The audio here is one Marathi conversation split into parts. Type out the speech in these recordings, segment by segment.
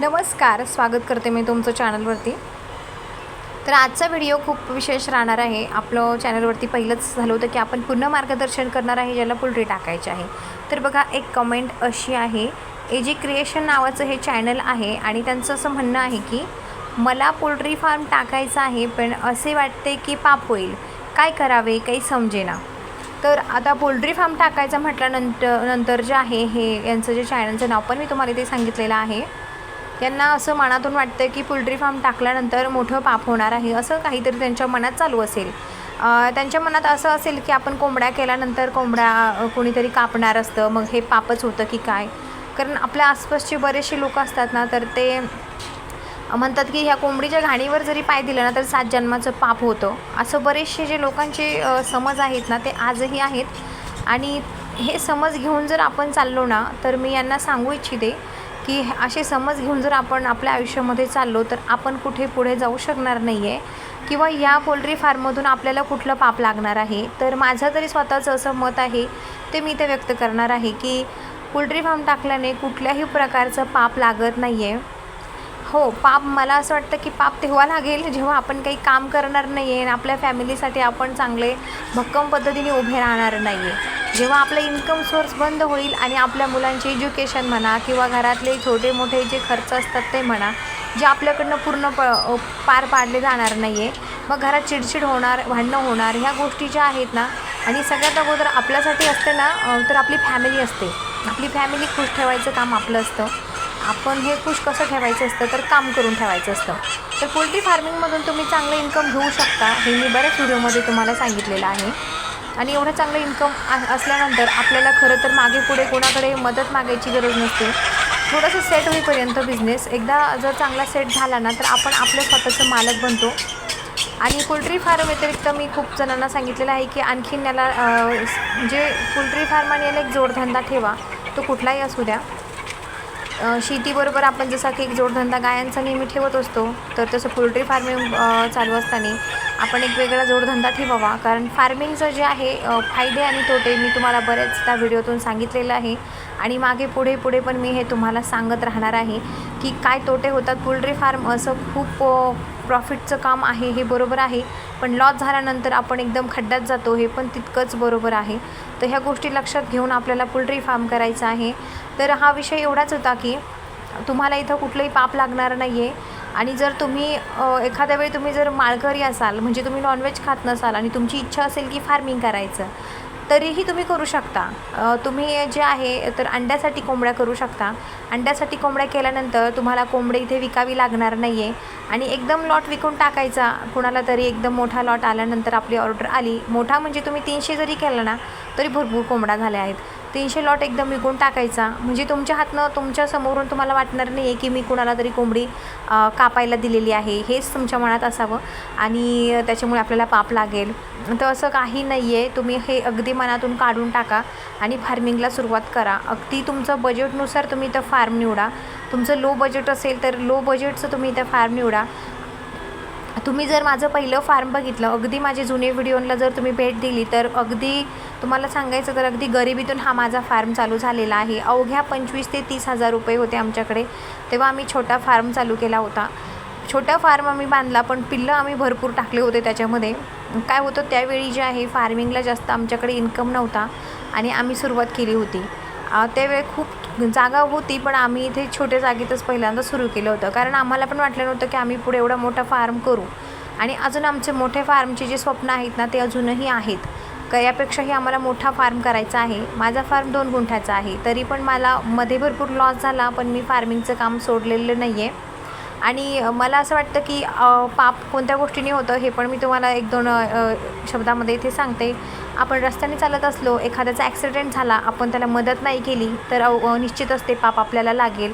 नमस्कार स्वागत करते मी तुमचं चॅनलवरती. तर आजचा व्हिडिओ खूप विशेष राहणार आहे. आपलं चॅनलवरती पहिलंच झालं होतं की आपण पूर्ण मार्गदर्शन करणार आहे ज्याला पोल्ट्री टाकायची आहे. तर बघा एक कमेंट अशी आहे एजी क्रिएशन नावाचं हे चॅनल आहे आणि त्यांचं असं म्हणणं आहे की मला पोल्ट्री फार्म टाकायचं आहे पण असे वाटते की पाप होईल. काय करावे? काही समजेना. तर आता पोल्ट्री फार्म टाकायचं म्हटल्यानंतर नंतर जे आहे हे यांचं जे चॅनलचं नाव पण मी तुम्हाला इथे सांगितलेलं आहे. त्यांना असं मनातून वाटतं की पोल्ट्री फार्म टाकल्यानंतर मोठं पाप होणार आहे असं काहीतरी त्यांच्या मनात चालू असेल. त्यांच्या मनात असं असेल की आपण कोंबड्या केल्यानंतर कोंबड्या कोणीतरी कापणार असतं मग हे पापच होतं की काय? कारण आपल्या आसपासचे बरेचसे लोक असतात ना तर ते म्हणतात की ह्या कोंबडीच्या घाणीवर जरी पाय दिलं ना तर सात जन्माचं पाप होतं. असं बरेचसे जे लोकांचे समज आहेत ना ते आजही आहेत. आणि हे समज घेऊन जर आपण चाललो ना तर मी यांना सांगू इच्छिते की हे असे समज घेऊन जर आपण आपल्या आयुष्यामध्ये चाललो तर आपण कुठे पुढे जाऊ शकणार नाही आहे किंवा या पोल्ट्री फार्ममधून आपल्याला कुठलं पाप लागणार आहे? तर माझं तरी स्वतःचं असं मत आहे ते मी ते व्यक्त करणार आहे की पोल्ट्री फार्म टाकल्याने कुठल्याही प्रकारचं पाप लागत नाही आहे हो पाप मला असं वाटतं की पाप तेव्हा लागेल जेव्हा आपण काही काम करणार नाही आहे आणि आपल्या फॅमिलीसाठी आपण चांगले भक्कम पद्धतीने उभे राहणार नाही आहे जेव्हा आपलं इन्कम सोर्स बंद होईल आणि आपल्या मुलांचे एज्युकेशन म्हणा किंवा घरातले छोटे मोठे जे खर्च असतात ते म्हणा जे आपल्याकडनं पूर्ण प पार पाडले जाणार नाही आहे मग घरात चिडचिड होणार भांडणं होणार ह्या गोष्टी ज्या आहेत ना आणि सगळ्यात अगोदर आपल्यासाठी असते ना तर आपली फॅमिली असते. आपली फॅमिली खुश ठेवायचं काम आपलं असतं. आपण हे खुश कसं ठेवायचं असतं तर काम करून ठेवायचं असतं. तर पोल्ट्री फार्मिंगमधून तुम्ही चांगलं इन्कम घेऊ शकता हे मी बऱ्याच व्हिडिओमध्ये तुम्हाला सांगितलेलं आहे. आणि एवढं चांगलं इन्कम असल्यानंतर आपल्याला खरं तर मागे पुढे कोणाकडे मदत मागायची गरज नसते. थोडंसं सेट होईपर्यंत बिझनेस एकदा जर चांगला सेट झाला ना तर आपण आपलं स्वतःचं मालक बनतो. आणि पोल्ट्री फार्म व्यतिरिक्त मी खूप जणांना सांगितलेलं आहे की आणखीन याला जे पोल्ट्री फार्म आणि याला एक जोडधंदा ठेवा. तो कुठलाही असू द्या. शेतीबरोबर आपण जसा की एक जोडधंदा गायांचा नेहमी ठेवत असतो तर तसं पोल्ट्री फार्मिंग चालू असताना आपण एक वेगळा जोडधंदा ठेवावा. कारण फार्मिंगचं जे आहे फायदे आणि तोटे मी तुम्हाला बऱ्याचदा व्हिडिओतून सांगितलेलं आहे. आणि मागे पुढे पुढे पण मी हे तुम्हाला सांगत राहणार आहे की काय तोटे होतात पोल्ट्री फार्म असं खूप प्रॉफिटचं काम आहे हे बरोबर आहे. पण लॉस झाल्यानंतर आपण एकदम खड्ड्यात जातो हे पण तितकंच बरोबर आहे. तर ह्या गोष्टी लक्षात घेऊन आपल्याला पोल्ट्री फार्म करायचं आहे. तर हा विषय एवढाच होता की तुम्हाला इथं कुठलंही पाप लागणार नाही आहे आणि जर तुम्ही एखाद्या वेळी तुम्ही जर माळकरी असाल म्हणजे तुम्ही नॉनव्हेज खात नसाल आणि तुमची इच्छा असेल की फार्मिंग करायचं तरीही तुम्ही करू शकता. तुम्ही जे आहे तर अंड्यासाठी कोंबड्या करू शकता. अंड्यासाठी कोंबड्या केल्यानंतर तुम्हाला कोंबडे इथे विकावी लागणार नाही आहे आणि एकदम लॉट विकून टाकायचा कुणाला तरी एकदम मोठा लॉट आल्यानंतर आपली ऑर्डर आली. मोठा म्हणजे तुम्ही तीनशे जरी केला ना तरी भरपूर कोंबड्या झाल्या आहेत. तीनशे लॉट एकदम विकून टाकायचा. म्हणजे तुमच्या हातनं तुमच्या समोरून तुम्हाला वाटणार नाही आहे की मी कुणाला तरी कोंबडी कापायला दिलेली आहे. हेच तुमच्या मनात असावं आणि त्याच्यामुळे आपल्याला पाप लागेल. तर असं काही नाही आहे तुम्ही हे अगदी मनातून काढून टाका आणि फार्मिंगला सुरुवात करा. अगदी तुमचं बजेटनुसार तुम्ही इथं फार्म निवडा. तुमचं लो बजेट असेल तर लो बजेटचं तुम्ही इथं फार्म निवडा. तुम्ही जर माझं पहिलं फार्म बघितलं अगदी माझे जुने व्हिडिओला जर तुम्ही भेट दिली तर अगदी तुम्हाला सांगायचं तर अगदी गरिबीतून हा माझा फार्म चालू झालेला आहे. अवघ्या पंचवीस ते तीस हजार रुपये होते आमच्याकडे. तेव्हा आम्ही छोटा फार्म चालू केला होता. छोटा फार्म आम्ही बांधला पण पिल्लं आम्ही भरपूर टाकले होते त्याच्यामध्ये. काय होतं त्यावेळी जे आहे फार्मिंगला जास्त आमच्याकडे इन्कम नव्हता आणि आम्ही सुरुवात केली होती. त्यावेळी खूप जागा होती पण आम्ही इथे छोट्या जागेतच पहिल्यांदा सुरू केलं होतं. कारण आम्हाला पण वाटलं नव्हतं की आम्ही पुढे एवढा मोठा फार्म करू. आणि अजून आमचे मोठे फार्मचे जे स्वप्न आहेत ना ते अजूनही आहेत. क यापेक्षाही आम्हाला मोठा फार्म करायचा आहे. माझा फार्म दोन गुंठ्याचा आहे. तरी पण मला मध्ये भरपूर लॉस झाला पण मी फार्मिंगचं काम सोडलेलं नाही आहे आणि मला असं वाटतं की पाप कोणत्या गोष्टीने होतं हे पण मी तुम्हाला एक दोन शब्दामध्ये इथे सांगते. आपण रस्त्याने चालत असलो एखाद्याचा ॲक्सिडेंट झाला आपण त्याला मदत नाही केली तर निश्चितच ते पाप आपल्याला लागेल.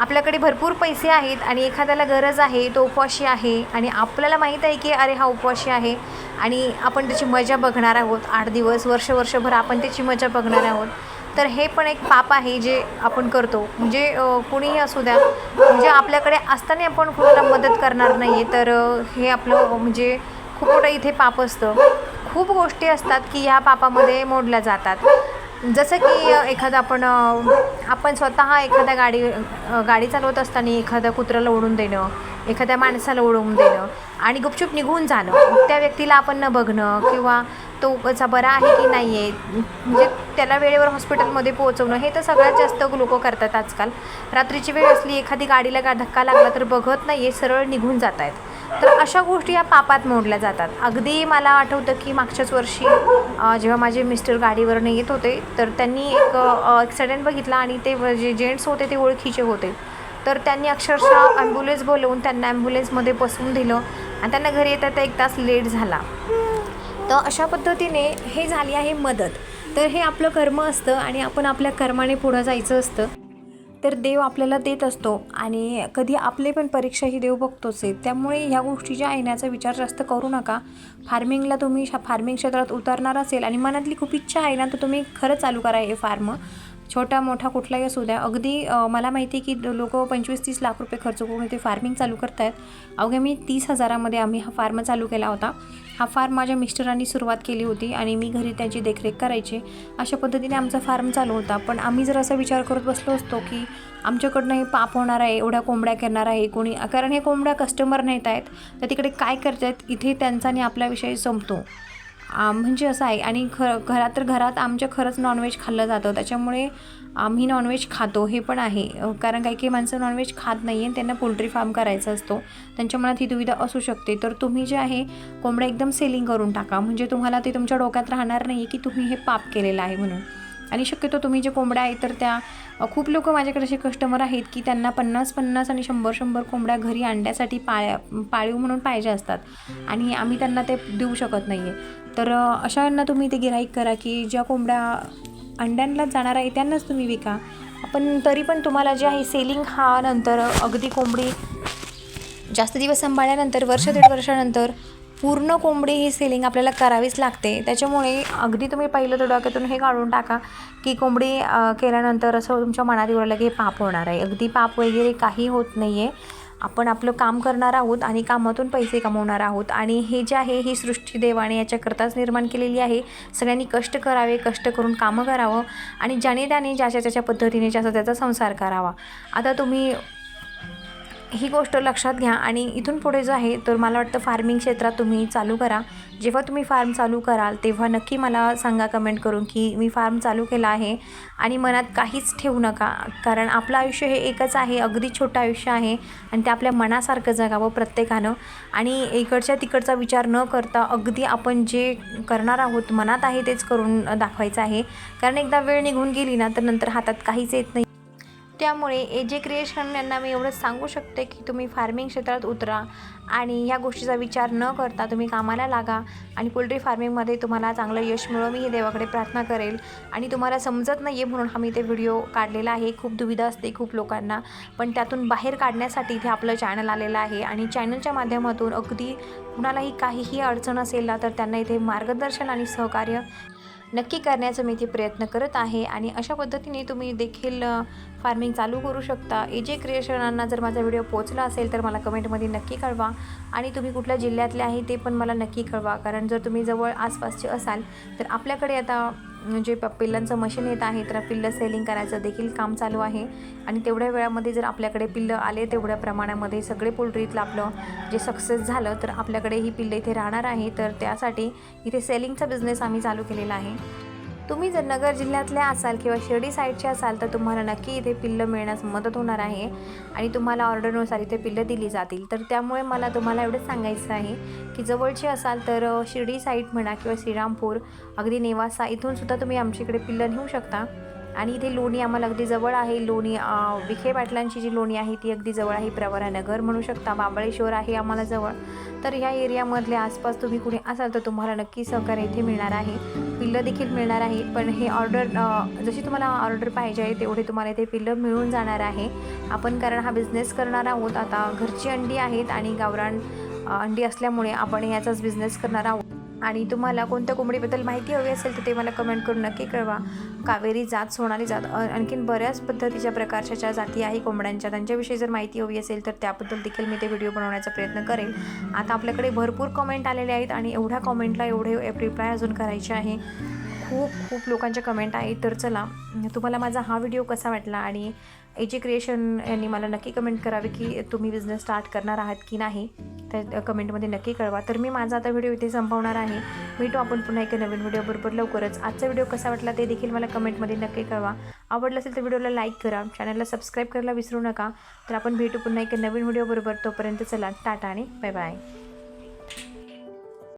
आपल्याकडे भरपूर पैसे आहेत आणि एखाद्याला गरज आहे तो उपवाशी आहे आणि आपल्याला माहीत आहे की अरे हा उपवाशी आहे आणि आपण त्याची मजा बघणार आहोत. आठ दिवस वर्ष वर्षभर आपण त्याची मजा बघणार आहोत. तर हे पण एक पाप आहे जे आपण करतो. म्हणजे कुणीही असू द्या म्हणजे आपल्याकडे असताना आपण कुणाला मदत करणार नाही आहे तर हे आपलं म्हणजे खूप मोठं इथे पाप असतं. खूप गोष्टी असतात की ह्या पापामध्ये मोडल्या जातात. जसं की एखादं आपण आपण स्वतः एखाद्या गाडी गाडी चालवत असताना एखाद्या कुत्र्याला ओढून देणं एखाद्या माणसाला ओढून देणं आणि गुपचूप निघून जाणं. त्या व्यक्तीला आपण न बघणं किंवा तो कसा बरा आहे की नाही आहे म्हणजे त्याला वेळेवर हॉस्पिटलमध्ये पोहोचवणं हे तर सगळ्यात जास्त लोक करतात आजकाल. रात्रीची वेळ असली एखादी गाडीला गा धक्का लागला तर बघत नाही आहे सरळ निघून जात आहेत तर अशा गोष्टी या पापात मोडल्या जातात. अगदी मला आठवतं की मागच्याच वर्षी जेव्हा माझे मिस्टर गाडीवरनं येत होते तर त्यांनी एक ॲक्सिडेंट बघितला आणि ते जे जेंट्स होते ते ओळखीचे होते. तर त्यांनी अक्षरशः ॲम्ब्युलन्स बोलवून त्यांना ॲम्ब्युलन्समध्ये बसवून दिलं आणि त्यांना घरी येता एक तास लेट झाला. तर अशा पद्धतीने हे झाली आहे मदत. तर हे आपलं कर्म असतं आणि आपण आपल्या कर्माने पुढं जायचं असतं. तर देव आपल्याला देत असतो आणि कधी आपले पण परीक्षा ही देव बघतोच आहे. त्यामुळे ह्या गोष्टीच्या येण्याचा विचार जास्त करू नका. फार्मिंगला तुम्ही फार्मिंग क्षेत्रात उतरणार असेल आणि मनातली खूप इच्छा आहे ना तर तुम्ही खरं चालू करा हे फार्म छोटा मोठा कुठलाही असू द्या. अगदी मला माहिती आहे की लोक पंचवीस तीस लाख रुपये खर्च करून ते फार्मिंग चालू करत आहेत अवघ्या मी तीस हजारामध्ये आम्ही हा फार्म चालू केला होता. हा फार्म माझ्या मिस्टरांनी सुरुवात केली होती आणि मी घरी त्याची देखरेख करायची. अशा पद्धतीने आमचा फार्म चालू होता. पण आम्ही जर असा विचार करत बसलो असतो की आमच्याकडनं हे पाप होणार आहे एवढ्या कोंबड्या करणार आहे कोणी कारण हे कोंबड्या कस्टमर नाहीत आहेत. तर तिकडे काय करतायत? इथे त्यांचा आणि आपल्याविषयी संपतो. म्हणजे असं आहे आणि ख घरात तर घरात आमच्या खरंच नॉनव्हेज खाल्लं जातं. त्याच्यामुळे आम्ही नॉनव्हेज खातो हे पण आहे. कारण काही काही माणसं नॉनव्हेज खात नाही आहे त्यांना पोल्ट्री फार्म करायचा असतो. त्यांच्या मनात ही दुविधा असू शकते. तर तुम्ही जे आहे कोंबड्या एकदम सेलिंग करून टाका. म्हणजे तुम्हाला ते तुमच्या डोक्यात राहणार नाही की तुम्ही हे पाप केलेलं आहे म्हणून. आणि शक्यतो तुम्ही जे कोंबड्या आहेत तर त्या खूप लोक माझ्याकडे असे कस्टमर आहेत की त्यांना पन्नास पन्नास आणि शंभर शंभर कोंबड्या घरी आणण्यासाठी पाळ्या पाळीव म्हणून पाहिजे असतात. आणि आम्ही त्यांना ते देऊ शकत नाही आहे तर अशांना तुम्ही ते गिराईक करा की ज्या कोंबड्या अंड्यांनाच जाणार आहे त्यांनाच तुम्ही विका. पण तरी पण तुम्हाला जे आहे सेलिंग हा नंतर अगदी कोंबडी जास्त दिवस सांभाळल्यानंतर वर्ष दीड वर्षानंतर पूर्ण कोंबडी ही सेलिंग आपल्याला करावीच लागते. त्याच्यामुळे अगदी तुम्ही पहिलं तर डोक्यातून हे काढून टाका की कोंबडी केल्यानंतर असं तुमच्या मनात येऊ लागलं की हे पाप होणार आहे. अगदी पाप वगैरे काही होत नाही आहे आपण आपलं काम करणार आहोत आणि कामातून पैसे कमवणार आहोत. आणि हे जे आहे ही सृष्टी देवाने याच्याकरताच निर्माण केलेली आहे. सगळ्यांनी कष्ट करावे कष्ट करून कामं करावं आणि ज्याने त्याने ज्याच्या त्याच्या पद्धतीने ज्याचा त्याचा संसार करावा. आता तुम्ही ही गोष्ट लक्षात घ्या. आणि इथून पुढे जो आहे तर मला वाटतं फार्मिंग क्षेत्रात तुम्ही चालू करा. जेव्हा तुम्ही फार्म चालू कराल तेव्हा नक्की मला सांगा कमेंट करून की मी फार्म चालू केला आहे आणि मनात काहीच ठेवू नका. कारण आपलं आयुष्य हे एकच आहे अगदी छोटं आयुष्य आहे आणि ते आपल्या मनासारखं जगावं प्रत्येकानं. आणि इकडच्या तिकडचा विचार न करता अगदी आपण जे करणार आहोत मनात आहे तेच करून दाखवायचं आहे. कारण एकदा वेळ निघून गेली ना तर नंतर हातात काहीच येत नाही. त्यामुळे ए जे क्रिएशन यांना मी एवढंच सांगू शकते की तुम्ही फार्मिंग क्षेत्रात उतरा आणि ह्या गोष्टीचा विचार न करता तुम्ही कामाला लागा आणि पोल्ट्री फार्मिंगमध्ये तुम्हाला चांगलं यश मिळो. मी हे देवाकडे प्रार्थना करेल. आणि तुम्हाला समजत नाही आहे म्हणून हा मी ते व्हिडिओ काढलेला आहे. खूप दुविधा असते खूप लोकांना. पण त्यातून बाहेर काढण्यासाठी इथे आपलं चॅनल आलेलं आहे. आणि चॅनलच्या माध्यमातून अगदी कुणालाही काहीही अडचण असेल ना तर त्यांना इथे मार्गदर्शन आणि सहकार्य नक्की करण्याचा मी इथे प्रयत्न करत आहे आणि अशा पद्धतीने तुम्ही देखील फार्मिंग चालू करू शकता. ए जे क्रिएशनांना जर माझा व्हिडिओ पोचला असेल तर मला कमेंटमध्ये नक्की कळवा आणि तुम्ही कुठल्या जिल्ह्यातले आहे ते पण मला नक्की कळवा. कारण जर तुम्ही जवळ आसपासचे असाल तर आपल्याकडे आता जे प पिल्लांचं मशीन येत आहे तर पिल्लं सेलिंग करायचं देखील काम चालू आहे. आणि तेवढ्या वेळामध्ये जर आपल्याकडे पिल्लं आले तेवढ्या प्रमाणामध्ये सगळे पोल्ट्रीतलं आपलं जे सक्सेस झालं तर आपल्याकडे ही पिल्लं इथे राहणार आहे. तर त्यासाठी इथे सेलिंगचा बिझनेस आम्ही चालू केलेला आहे. तुम्ही जर नगर जिल्ह्यातल्या असाल किंवा शिर्डी साईडचे असाल तर तुम्हाला नक्की इथे पिल्लं मिळण्यास मदत होणार आहे. आणि तुम्हाला ऑर्डरनुसार इथे पिल्लं दिली जातील. तर त्यामुळे मला तुम्हाला एवढंच सांगायचं आहे की जवळचे असाल तर शिर्डी साईड म्हणा किंवा श्रीरामपूर अगदी नेवासा इथूनसुद्धा तुम्ही आमच्याकडे पिल्लं नेऊ शकता. आणि इथे लोणी आम्हाला अगदी जवळ आहे. लोणी विखे पाटलांची जी लोणी आहे ती अगदी जवळ आहे प्रवरानगर म्हणू शकता. बाबळेश्वर आहे आम्हाला जवळ. तर ह्या एरियामधल्या आसपास तुम्ही कुठे असाल तर तुम्हाला नक्की सहकार्य इथे मिळणार आहे. पिल्लं देखील मिळणार आहे. पण हे ऑर्डर जशी तुम्हाला ऑर्डर पाहिजे आहे तेवढे तुम्हाला इथे पिल्लं मिळून जाणार आहे. आपण कारण हा बिझनेस करणार आहोत. आता घरची अंडी आहेत आणि गावरान अंडी असल्यामुळे आपण याचाच बिझनेस करणार आहोत. आणि तुम्हाला कोणत्या कोंबडीबद्दल माहिती हवी असेल तर ते मला कमेंट करून नक्की कळवा. कावेरी जात सोनाली जात आणखीन बऱ्याच पद्धतीच्या प्रकारच्या ज्या जाती आहे कोंबड्यांच्या त्यांच्याविषयी जर माहिती हवी असेल तर त्याबद्दल देखील मी ते व्हिडिओ बनवण्याचा प्रयत्न करेन. आता आपल्याकडे भरपूर कमेंट आलेले आहेत आणि एवढ्या कमेंटला एवढे रिप्लाय अजून करायचे आहे. खूप खूप लोकांच्या कमेंट आहे तर चला तुम्हाला माझा हा व्हिडिओ कसा वाटला आणि एजी क्रिएशन यांनी मला नक्की कमेंट करावे की तुम्ही बिझनेस स्टार्ट करणार आहात की नाही. तर कमेंटमध्ये नक्की कळवा. तर मी माझा आता व्हिडिओ इथे संपवणार आहे. भेटू आपण पुन्हा एका नवीन व्हिडिओबरोबर लवकरच. आजचा व्हिडिओ कसा वाटला ते देखील मला कमेंटमध्ये नक्की कळवा. आवडलं असेल तर व्हिडिओला लाईक करा. चॅनलला सबस्क्राईब करायला विसरू नका. तर आपण भेटू पुन्हा एका नवीन व्हिडिओबरोबर तोपर्यंत चला टाटा आणि बाय बाय.